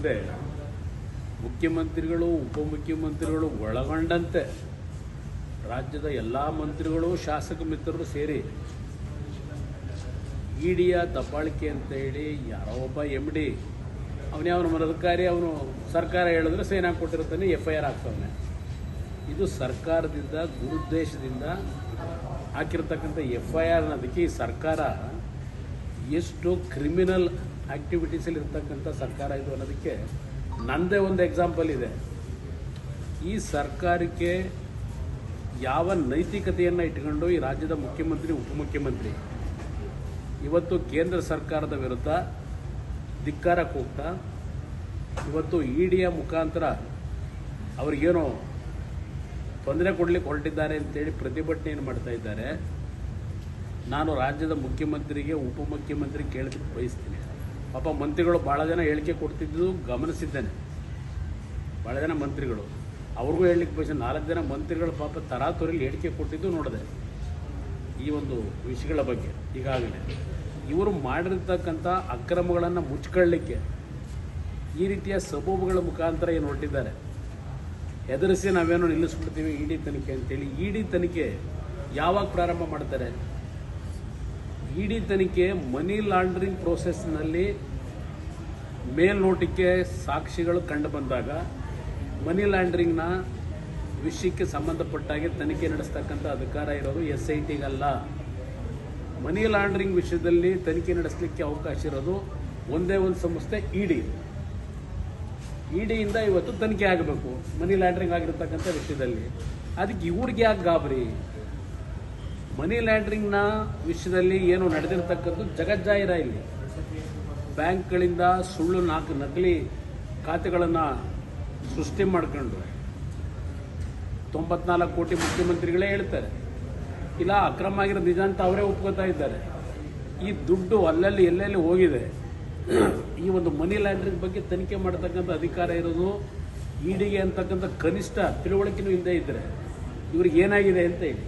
ಮುಂದೆ ಮುಖ್ಯಮಂತ್ರಿಗಳು, ಉಪಮುಖ್ಯಮಂತ್ರಿಗಳು ಒಳಗೊಂಡಂತೆ ರಾಜ್ಯದ ಎಲ್ಲ ಮಂತ್ರಿಗಳು, ಶಾಸಕ ಮಿತ್ರರು ಸೇರಿ ಇಡಿಯ ದಬ್ಬಾಳಿಕೆ ಅಂತ ಹೇಳಿ ಯಾರೋ ಒಬ್ಬ ಎಂ ಡಿ ಅವನೇ ಅವನ ಮನಧಿಕಾರಿ, ಅವನು ಸರ್ಕಾರ ಹೇಳಿದ್ರೆ ಸೇನಾ ಹಾಕ್ಕೊಟ್ಟಿರ್ತಾನೆ ಎಫ್ ಐ ಆರ್ ಹಾಕ್ತವನೆ. ಇದು ಸರ್ಕಾರದಿಂದ, ದುರುದ್ದೇಶದಿಂದ ಹಾಕಿರ್ತಕ್ಕಂಥ ಎಫ್ ಐ ಆರ್ ಅನ್ನೋದಕ್ಕೆ ಈ ಸರ್ಕಾರ ಎಷ್ಟು ಕ್ರಿಮಿನಲ್ ಆ್ಯಕ್ಟಿವಿಟೀಸಲ್ಲಿ ಇರ್ತಕ್ಕಂಥ ಸರ್ಕಾರ ಇದು ಅನ್ನೋದಕ್ಕೆ ನನ್ನದೇ ಒಂದು ಎಕ್ಸಾಂಪಲ್ ಇದೆ. ಈ ಸರ್ಕಾರಕ್ಕೆ ಯಾವ ನೈತಿಕತೆಯನ್ನು ಇಟ್ಕೊಂಡು ಈ ರಾಜ್ಯದ ಮುಖ್ಯಮಂತ್ರಿ, ಉಪಮುಖ್ಯಮಂತ್ರಿ ಇವತ್ತು ಕೇಂದ್ರ ಸರ್ಕಾರದ ವಿರುದ್ಧ ಧಿಕ್ಕಾರ ಕೂಗ್ತಾ ಇವತ್ತು ಇಡಿಯ ಮುಖಾಂತರ ಅವ್ರಿಗೇನೋ ತೊಂದರೆ ಕೊಡಲಿಕ್ಕೆ ಹೊರಟಿದ್ದಾರೆ ಅಂತೇಳಿ ಪ್ರತಿಭಟನೆಯನ್ನು ಮಾಡ್ತಾ ಇದ್ದಾರೆ ನಾನು ರಾಜ್ಯದ ಮುಖ್ಯಮಂತ್ರಿಗೆ, ಉಪಮುಖ್ಯಮಂತ್ರಿ ಕೇಳಲಿಕ್ಕೆ ಬಯಸ್ತೀನಿ. ಪಾಪ ಮಂತ್ರಿಗಳು ಭಾಳ ಜನ ಹೇಳಿಕೆ ಕೊಡ್ತಿದ್ದು ಗಮನಿಸಿದ್ದೇನೆ. ಭಾಳ ಜನ ಮಂತ್ರಿಗಳು. ಅವ್ರಿಗೂ ಹೇಳಲಿಕ್ಕೆ ಬಯಸ ನಾಲ್ಕು ಜನ ಮಂತ್ರಿಗಳು ಪಾಪ ತರಾತುರಿಯಲ್ಲಿ ಹೇಳಿಕೆ ಕೊಟ್ಟಿದ್ದು ನೋಡಿದೆ. ಈ ಒಂದು ವಿಷಯಗಳ ಬಗ್ಗೆ ಈಗಾಗಲೇ. ಇವರು ಮಾಡಿರ್ತಕ್ಕಂಥ ಅಕ್ರಮಗಳನ್ನು ಮುಚ್ಕೊಳ್ಳಿಕ್ಕೆ ಈ ರೀತಿಯ ಸಬೂಬುಗಳ ಮುಖಾಂತರ ಏನು ಹೊರಟಿದ್ದಾರೆ? ಹೆದರಿಸಿ ನಾವೇನೋ ನಿಲ್ಲಿಸ್ಬಿಡ್ತೀವಿ ಇಡಿ ತನಿಖೆ ಅಂತೇಳಿ ಇಡಿ ತನಿಖೆ ಯಾವಾಗ ಪ್ರಾರಂಭ ಮಾಡ್ತಾರೆ? ಇಡಿ ತನಿಖೆ ಮನಿ ಲಾಂಡ್ರಿಂಗ್ ಪ್ರೋಸೆಸ್ನಲ್ಲಿ ಮೇಲ್ನೋಟಕ್ಕೆ ಸಾಕ್ಷಿಗಳು ಕಂಡು ಬಂದಾಗ ಮನಿ ಲಾಂಡ್ರಿಂಗ್ನ ವಿಷಯಕ್ಕೆ ಸಂಬಂಧಪಟ್ಟಾಗೆ ತನಿಖೆ ನಡೆಸ್ತಕ್ಕಂಥ ಅಧಿಕಾರ ಇರೋದು ಎಸ್ ಐ ಟಿಗಲ್ಲ ಮನಿ ಲಾಂಡ್ರಿಂಗ್ ವಿಷಯದಲ್ಲಿ ತನಿಖೆ ನಡೆಸಲಿಕ್ಕೆ ಅವಕಾಶ ಇರೋದು ಒಂದೇ ಒಂದು ಸಂಸ್ಥೆ ಇಡಿ ಇಡಿಯಿಂದ ಇವತ್ತು ತನಿಖೆ ಆಗಬೇಕು ಮನಿ ಲಾಂಡ್ರಿಂಗ್ ಆಗಿರತಕ್ಕಂಥ ವಿಷಯದಲ್ಲಿ. ಅದಕ್ಕೆ ಇವ್ರಿಗೆ ಯಾಕೆ ಗಾಬರಿ? ಮನಿ ಲ್ಯಾಂಡ್ರಿಂಗ್ನ ವಿಷಯದಲ್ಲಿ ಏನು ನಡೆದಿರತಕ್ಕದ್ದು ಜಗಜ್ಜಾಹಿರ ಇಲ್ಲಿ. ಬ್ಯಾಂಕ್ಗಳಿಂದ ಸುಳ್ಳು ನಾಲ್ಕು ನಕಲಿ ಖಾತೆಗಳನ್ನು ಸೃಷ್ಟಿ ಮಾಡ್ಕೊಂಡು ತೊಂಬತ್ನಾಲ್ಕು ಕೋಟಿ ಮುಖ್ಯಮಂತ್ರಿಗಳೇ ಹೇಳ್ತಾರೆ. ಇಲ್ಲ, ಅಕ್ರಮ ಆಗಿರೋ ನಿಜ ಅಂತ ಅವರೇ ಒಪ್ಕೋತಾ ಇದ್ದಾರೆ. ಈ ದುಡ್ಡು ಅಲ್ಲಲ್ಲಿ ಎಲ್ಲೆಲ್ಲಿ ಹೋಗಿದೆ? ಈ ಒಂದು ಮನಿ ಲ್ಯಾಂಡ್ರಿಂಗ್ ಬಗ್ಗೆ ತನಿಖೆ ಮಾಡತಕ್ಕಂಥ ಅಧಿಕಾರ ಇರೋದು ಇಡಿಗೆ ಅಂತಕ್ಕಂಥ ಕನಿಷ್ಠ ತಿಳುವಳಿಕೆನೂ ಇಲ್ಲದೆ ಇದ್ದರೆ ಇವ್ರಿಗೆ ಏನಾಗಿದೆ ಅಂತ ಹೇಳಿ.